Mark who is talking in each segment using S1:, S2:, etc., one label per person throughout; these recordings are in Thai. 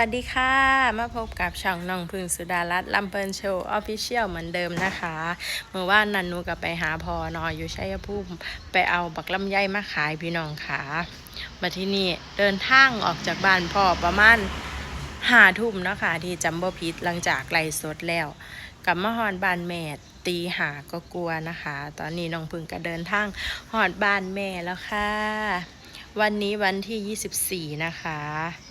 S1: วัสดีค่ะ มาพบกับช่องน้องพึ่งสุดารัตน์ลำเพลินโชว์ออฟฟิเชียลเหมือนเดิมนะคะเมื่อว่านนันนูกับไปหาพอนออยู่ชัยภูมิไปเอาบักลำไยมาขายพี่น้องค่ะมาที่นี่เดินทางออกจากบ้านพ่อประมาณห้าทุ่มเนาะคะที่จำบ่ผิดหลังจากไล่สดแล้วกับมาฮอนบ้านแม่ตีหาก็กลัวนะคะ ตอนนี้น้องพึ่งก็เดินทางฮอดบ้านแม่แล้วค่ะ วันนี้วันที่ 24 นะคะ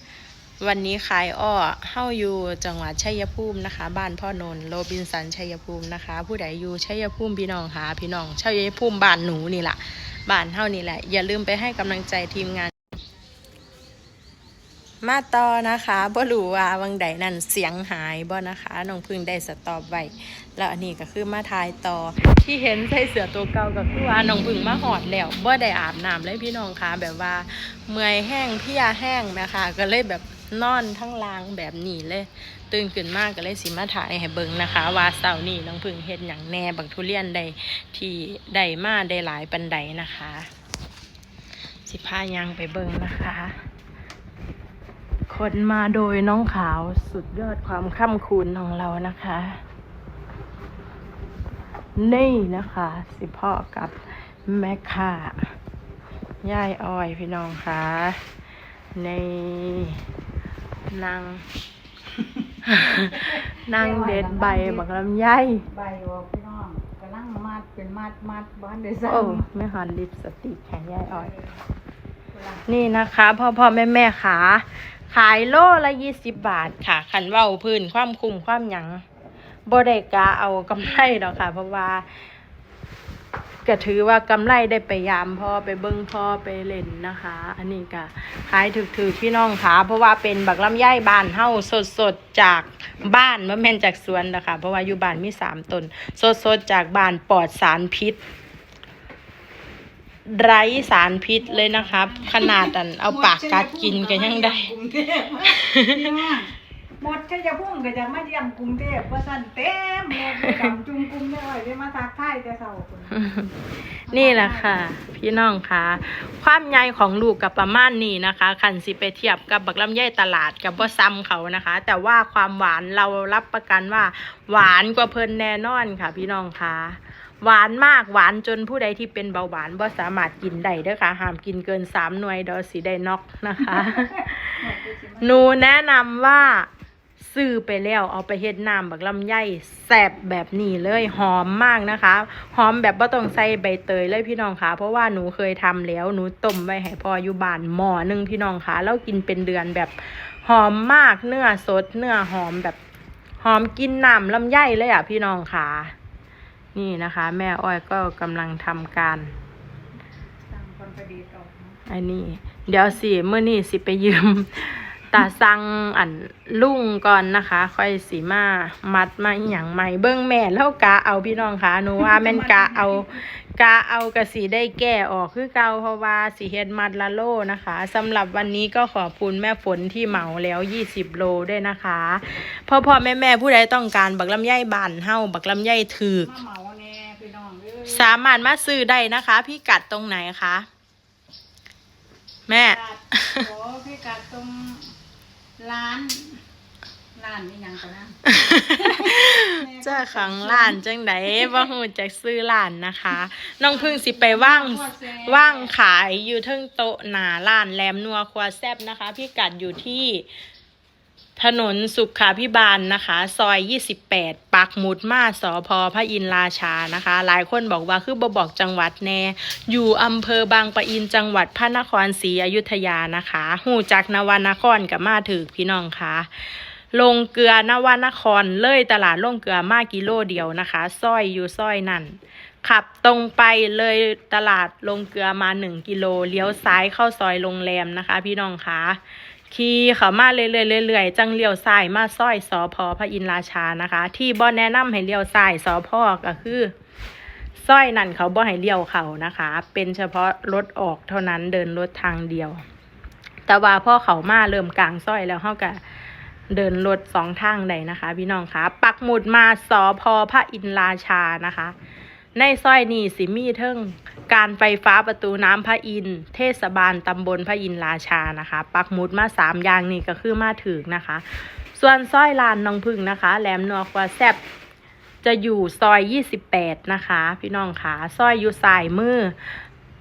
S1: วันนี้ขายอ้อเฮ้าอยู่จังหวัดชัยภูมินะคะ บ้านพ่อนนโรบินสันชัยภูมินะคะ ผู้ใดอยู่ชัยภูมิพี่น้องหาพี่น้องชัยภูมิบ้านหนูนี่แหละบ้านเฮ้านี่แหละ อย่าลืมไปให้กำลังใจทีมงาน มาต่อนะคะบ่รู้ว่าวังใดนั่นเสียงหายบ่นะคะน้องพึ่งได้สตอบไว้แล้วอันนี้ก็คือมาทายต่อ ที่เห็นใส่เสือตัวเก่าก็คือว่าน้องพึ่งมาหอดแล้วบ่ได้อาบน้ำเลยพี่น้องคะแบบว่าเมื่อยแห้งเพลียแห้งนะคะ ก็เลยแบบ นอนทั้งลางแบบนี้เลย ตื่นขึ้นมากก็เลยสิมาถ่ายให้เบิ่งนะคะ ว่าเสาร์นี้น้องพึ่งเฮ็ดหยังแน่บักทุเรียนได้ที่ได้มาได้หลายปันใดนะคะ สิพายังไปเบิ่งนะคะคนมาโดยน้องขาวสุดยอดความค่ำคูณของเรานะคะ นี่นะคะ สิพ่อกับแม่ค่ะย่ายอ้อยพี่น้องคะใน นางนางเด็ดใบบักลำไย
S2: ใบวอกพี่น้องกำลังมัดเป็นมัดมัดบ้านเดซั
S1: โอ้ไม่หันลิปสติกแข็งย่ายอ้อย นี่นะคะ พ่อพ่อแม่แม่ขาขายโลละยี่สิบบาทค่ะ ขันเว้าพื้นความคุ้มความหยังบ่ได้กาเอากำไรดอกค่ะ เพราะว่า ก็ถือว่ากำไรได้ไปยามพ่อไปเบิ้งพ่อไปเล่นนะคะ อันนี้ก็ขายถือๆพี่น้องค่ะเพราะว่าเป็นบักลำไยบ้านเฮาสดๆจากบ้านบ่แม่นจากสวนนะคะเพราะว่าอยู่บ้านมีสามต้นสดๆจากบ้านปลอดสารพิษไร้สารพิษเลยนะครับ ขนาดอันเอาปากกัดกินก็ยังได้
S2: กรุงเทพพี่น้องหมดชัยภูมิก็จะมาเยี่ยมกรุงเทพว่าสั่นเต็มหมดจำจุงกรุงได้เลยได้มาทักทายแต่เช้าพุ่น
S1: นี่แหละค่ะ พี่น้องคะความใหญ่ของลูกกับประมาณนี้นะคะคันสิไปเทียบกับบักลำไยตลาดกับบ่ซ้ำเขานะคะ แต่ว่าความหวานเรารับประกันว่า หวานกว่าเพิ่นแน่นอนค่ะ พี่น้องคะหวานมากหวานจนผู้ใดที่เป็นเบาหวานบ่สามารถกินได้เด้อค่ะห้ามกินเกินสามหน่วยเดอสิได้น็อกนะคะ หนูแนะนำว่า ซื้อไปแล้วเอาไปเฮ็ดน้ำบักลำไยแซ่บแบบนี้เลยหอมมากนะคะ หอมแบบบ่ต้องใส่ใบเตยเลยพี่น้องคะเพราะว่าหนูเคยทำแล้วหนูต้มไว้ให้พ่ออยู่บ้านหม้อหนึงพี่น้องคะแล้วกินเป็นเดือนแบบหอมมากเนื้อสดเนื้อหอมแบบหอมกินน้ำลำไยเลยอะพี่น้องคะนี่นะคะ แม่อ้อยก็กำลังทำการ
S2: สั่งคนประดิษฐ์ออกนะ
S1: อันนี้ เดี๋ยวสิเมื่อนี้สิไปยืม ตาสั่งอันลุงก่อนนะคะ ค่อยสิมามัดมาอหย่างใหม่เบิ้งแม่แล้วกะเอาพี่น้องคะหนูว่าแม่นกะเอากะเอากะสีได้แก้ออกคือเก่าเพราะว่าสีเฮ็ดมัดละโลนะคะสำหรับวันนี้ก็ขอบคุณแม่ฝนที่เหมาแล้ว 20 โลด้วยนะคะพ่อพ่อแม่แม่ผู้ใดต้องการบักลำไยบานเฮาบักลำไยถือก
S2: มาเหมาแน่พี่น้องเอ้ย
S1: สามารถมาซื้อได้นะคะ พี่กัดตรงไหนคะ แม่
S2: กัดโอ้พี่กัดตรง ร้านร้านนี่ยังกันนะ
S1: เจ้าของร้านจังไดบ่ฮู้จักซื้อร้านนะคะ น้องพึ่งสิไปว่างว่างขายอยู่เทิงโต๊ะหน้าร้านแหลมนัวครัวแซบนะคะ พี่กัดอยู่ที่ ถนนสุขาพิบาลนะคะ ซอย 28 ปักหมุดมาสพพระอินราชานะคะ หลายคนบอกว่าคือบ่บอกจังหวัดแน่ อยู่อำเภอบางปะอินจังหวัดพระนครศรีอยุธยานะคะหูจากนวนครกับมาถึกพี่น้องคะลงเกลือนวนครเลยตลาดลงเกลือมากิโลเดียวนะคะซอยอยู่ซอยนั่นขับตรงไปเลยตลาดลงเกลือมาหนึ่งกิโลเลี้ยวซ้ายเข้าซอยโรงแรมนะคะ พี่น้องคะ ขี่เขามาเรื่อยๆเรื่อยๆจังเลี้ยวซ้ายมาซอยสอพอพระอินราชานะคะ ที่บ่แนะนำให้เลี้ยวซ้ายสอพอก็คือสร้อยนั่นเขาบ่ให้เลี้ยวเขานะคะ เป็นเฉพาะรถออกเท่านั้นเดินรถทางเดียว แต่ว่าพ่อเขามาเริ่มกลางสร้อยแล้วเขาก็เดินรถสองทางใดนะคะ พี่น้องคะปักหมุดมาสอพอพระอินราชานะคะ ในซอยนี้สิมีเทิง การไฟฟ้าประตูน้ำพระอินทเทศบาลตำบลพระอินราชานะคะ ปักหมุดมาสามอย่างนี่ก็คือมาถึงนะคะ ส่วนซอยลานน้องพึ่งนะคะ แหลมนัวควาแซบจะอยู่ซอย 28 นะคะ พี่น้องคะซอยอยู่สายมือ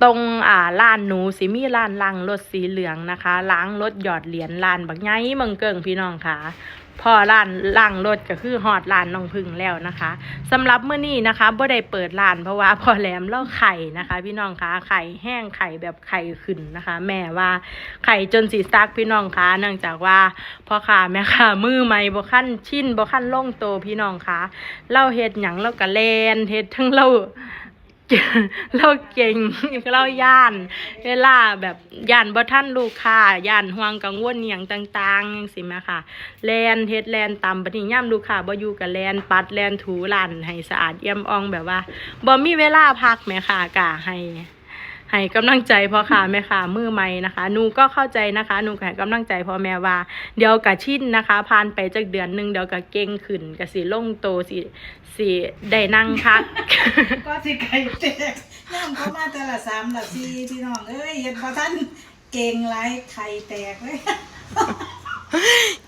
S1: ตรงอ่าลานหนูสิมีลานลังรถสีเหลืองนะคะ ล้างรถหยอดเหรียญลานบักไงเมืองเกิงพี่น้องค่ะ พอร้านล่างรถก็คือฮอดร้านน้องพึ่งแล้วนะคะสำหรับเมื้อนี้นะคะบ่ได้เปิดร้านเพราะว่าพอแหลมเล่าไข่นะคะ พี่น้องคะไข่แห้งไข่แบบไข่ขึ้นนะคะ แม่ว่าไข่จนสีซักพี่น้องคะเนื่องจากว่าพ่อค้าแม่ค้ามือใหม่บ่ขั้นชินบ่ขั้นล่งโตพี่น้องคะเล่าเฮ็ดหยังเล่าก็แลนเฮ็ดทั้งเล่า เราเก่งเราย่าน เวลาแบบย่านบ่ท่านลูกค้าย่านห่วงกังวลอหย่างต่างๆจังซี่แหมค่ะแลนเฮ็ดแลนตามบัดนี้ย่ามลูกค้าบ่อยู่ก็แลนปัดแลนถูร้านให้สะอาดเอี่ยมอ่องแบบว่าบ่มีเวลาพักแหมค่ะกะให้ ให้กำลังใจพ่อค่ะแม่ค่ะมือใหม่นะคะหนูก็เข้าใจนะคะหนูก็ให้กำลังใจพ่อแม่ว่า เดี๋ยวกะชินนะคะผ่านไปจากเดือนหนึ่งเดี๋ยวกะเก่งขึ้นกะสีลงโตสีสีได้นั่งพัก
S2: ก็สิไก่แตกน้ำเขามาแต่ละสามละสี่พี่น้องเอ้ยเห็นพอท่านเก่งไรไข่แตกเลย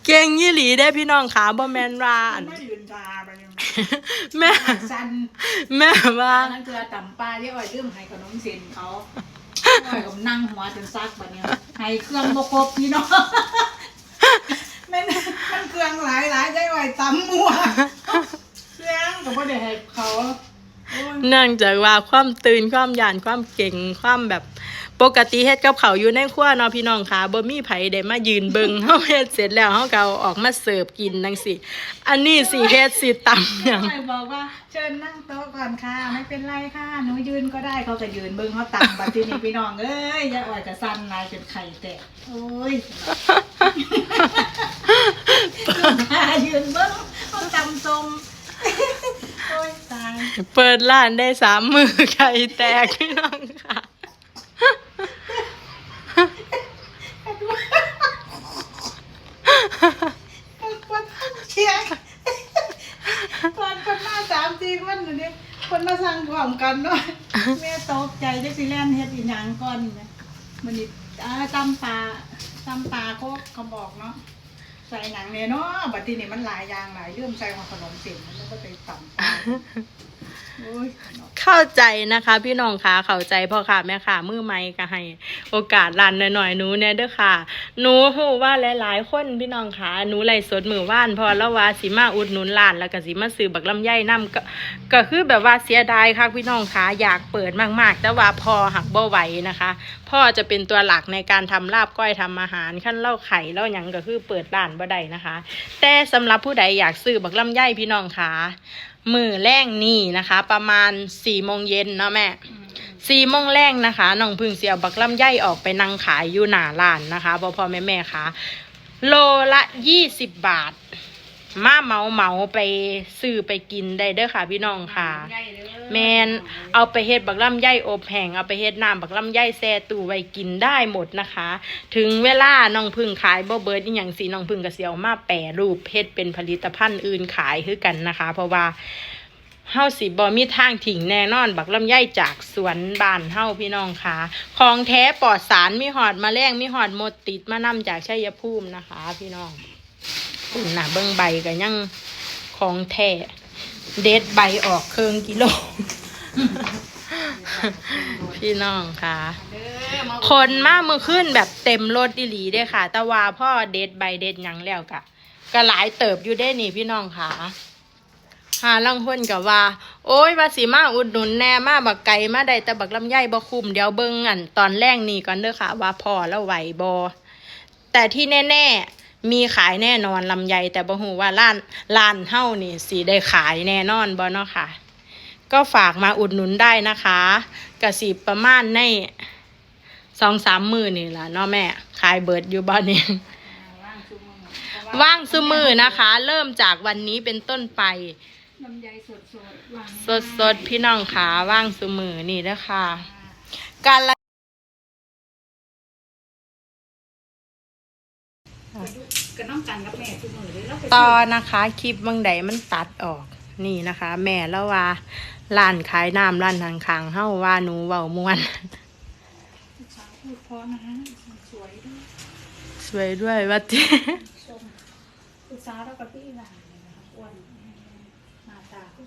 S1: เก่งยี่หลีได้พี่น้องขาบ่แมนว่าอัน
S2: ไม่ยืนตาไปยัง
S1: แม่
S2: สัน
S1: แม่ว่า
S2: นั่นคือต่ำปลาที่อ้อยลืมให้ขนมเส้นเขาอ้อยกับนั่งหัวจนซักบัดเนี้ยให้เครื่องบครบพี่น้องแม่นมันเครื่องหลายหลายได้อ้อยตำมัวเครื่องกับพ่อเด็กให้เขาโอ้ย
S1: เนื่องจากว่าความตื่นความหยานความเก่งความแบบ ปกติเฮ็ดกับเขาวอยู่ในครัวเนาะพี่น้องค่ะบ่มีไผได้มายืนเบิ่งเฮาเฮ็ดเสร็จแล้วเฮาก็เอาออกมาเสิร์ฟกินจังซี่อันนี้สิเฮ็ดสิตำหยัง
S2: อ้อยบอกว่าเชิญนั่งโต๊ะก่อนค่ะ ไม่เป็นไรค่ะหนูยืนก็ได้เขาก็ยืนเบิ่งเขาตำบัดทีนี้พี่น้องเอ้ยยายอ้อยกับสั้นลายเป็นไข่แตกโอ้ยขายืนเบิ้งเขาตำทรงโอ้ยตาย
S1: เปิดร้านได้สามมือไข่แตกพี่น้องค่ะ
S2: คน เชียร์ตอนคนมาสามสี่คนอยู่นี่คนมาสั่งพร้อมกันเนาะแม่ตกใจจะสิแล่นเฮ็ดอีหยังก่อนนะมันนี่อ่าตำปลาตำปลาเขาเขาบอกเนาะใส่หนังเนี่ยเนาะบัดทีนี้มันหลายอย่างหลายเรื่องใส่ของขนมเส้นมันก็ไปตำปลาโอ้ย เข้า
S1: ใจนะคะพี่น้องคะเข้าใจพ่อค่ะแม่ค่ะมือใหม่ก็ให้ โอกาสร้านหน่อยๆหนูเนี่ยเด้อค่ะหนูฮู้ว่าหลายๆคนพี่น้องคะหนูไล่สดมือว่านพอแล้วว่าสิมาอุดหนุนร้านแล้วก็สิมาซื้อบักลำไยนํก็ก็คือแบบว่าเสียดายค่ะพี่น้องคะอยากเปิดมากๆ แต่ว่าพอหักบ่ไหวนะคะ พ่อจะเป็นตัวหลักในการทำลาบก้อยทำอาหารขั้นเล่าไข่เล่าหยังก็คือเปิดร้านบ่ได้นะคะ แต่สำหรับผู้ใดอยากซื้อบักลำไยพี่น้องคะ มือแรงนี่นะคะ ประมาณสี่โมงเย็นเนาะแม่สี่โมงแรงนะคะน้องพึ่งเสียวบักลำไยออกไปนั่งขายอยู่หน้าร้านนะคะพ่อพ่อแม่แม่ค่ะโลละยี่สิบบาท มาเหมาเหมาไปซื้อไปกินได้เด้อค่ะพี่น้องค่ะ แมนเอาไปเฮ็ดบักลำไยอบแห้งเอาไปเฮ็ดน้ำบักลำไยแซ่ตู้ไว้กินได้หมดนะคะ ถึงเวลาน้องพึ่งขายบ่เบิดอีหยังสิน้องพึ่งก็สิเอามาแปรรูปเฮ็ดเป็นผลิตภัณฑ์อื่นขายคือกันนะคะ เพราะว่าเฮาสิบ่มีทางถิ่งแน่นอน บักลำไยจากสวนบ้านเฮาพี่น้องค่ะของแท้ปลอดสารมีหอดมาแมลงมีหอดหมดติดมานำจากชัยภูมินะคะ พี่น้องอุ่นน่ะเบิ่งใบก็ยังของแท้ เด็ดใบออกเคิงกิโล พี่น้องค่ะ คนมามือขึ้นแบบเต็มรถอีหลีเด้อค่ะ แต่ว่าพ่อเด็ดใบเด็ดยังแล้วกะก็หลายเติบอยู่ได้นี่พี่น้องค่ะหาลังคนกับว่า โอ้ยว่าสิมาอุดหนุนแน่มาบักไก่มาได้แต่บักลำไยบ่คุมเดี๋ยวเบิ่งอันตอนแรกนี่ก่อนเด้อค่ะ ว่าพอแล้วไหวบ่แต่ที่แน่ ๆ มีขายแน่นอนลำไยแต่บ่ฮู้ว่าร้านร้านเฮานี่สิได้ขายแน่นอนบ่เนาะค่ะ ก็ฝากมาอุดหนุนได้นะคะกะสิประมาณในสองสามมือนี่ล่ะเนาะแม่ขายเบิดอยู่บ้านนี้ว่างซุมือนะคะ เริ่มจากวันนี้เป็นต้นไป
S2: ลำไยสดสดๆวาง
S1: สดสดๆพี่น้องขาว่างซุมือนี่นะค่ะการ ตอนนะคะคลิปบางใดมันตัดออกนี่นะคะ แม่แล้วว่าร้านขายน้ำร้านทางคางเฮาว่าหนูเว้ามวน
S2: ลูกสาวพูดเพราะนะสวยด้วย
S1: สวยด้วยว่าติ
S2: ส้มลูกสาวแล้วก็พี่หลานเลยนะคะอ้วนหน้าตาคือ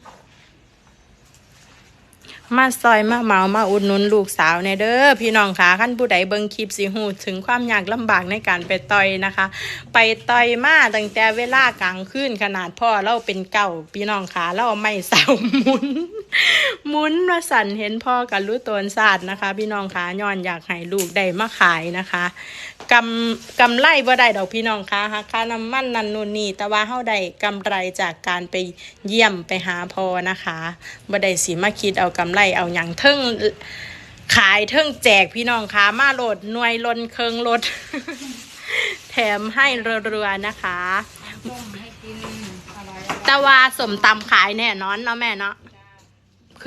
S1: มาซอยมาเมามาอุดหนุนลูกสาวในเด้อพี่น้องคะขั้นผู้ใดเบิ่งคลิปสิหูถึงความยากลำบากในการไปต่อยนะคะ ไปต่อยมาตั้งแต่เวลากลางคืนขนาดพ่อเราเป็นเก่าพี่น้องคะเราเอาไม่เสามุน หมุนมาสั่นเห็นพ่อกับรู้ตนศาสตร์นะคะ พี่น้องคะย้อนอยากให้ลูกได้มาขายนะคะกำกำไรบ่ได้ดอกพี่น้องคะหาค่าน้ำมันนันนูนนี่แต่ว่าเฮาได้กำไรจากการไปเยี่ยมไปหาพ่อนะคะบ่ได้สิมาคิดเอากำไรเอาหยังเทิงขายเทิงแจกพี่น้องคะมาโหลดหน่วยลนเคิงรถแถมให้เรือๆนะคะ
S2: ส้มให้กินอร่อย
S1: แต่ว่าสมตำขายแน่นอนเนาะแม่เนาะเค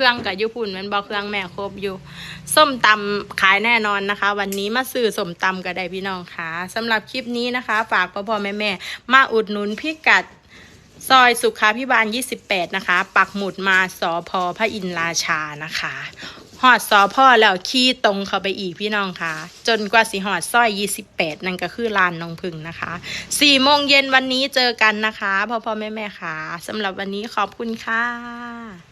S1: รื่องกับยุพุ่นมันบอกเครื่องแม่ครบอยู่ ส้มตำขายแน่นอนนะคะ วันนี้มาซื้อส้มตำก็ได้พี่น้องค่ะสำหรับคลิปนี้นะคะ ฝากพ่อพ่อแม่แม่มาอุดหนุนพิกัดซอยสุขาพิบาล 28 นะคะ ปักหมุดมาสอพอพระอินราชานะคะหอดสอพ่อแล้วขี่ตรงเข้าไปอีกพี่น้องค่ะ จนกว่าสิหอดซอย 28 นั่นก็คือลานนองพึ่งนะคะ4โมงเย็นวันนี้เจอกันนะคะพ่อพ่อแม่แม่ค่ะสำหรับวันนี้ขอบคุณค่ะ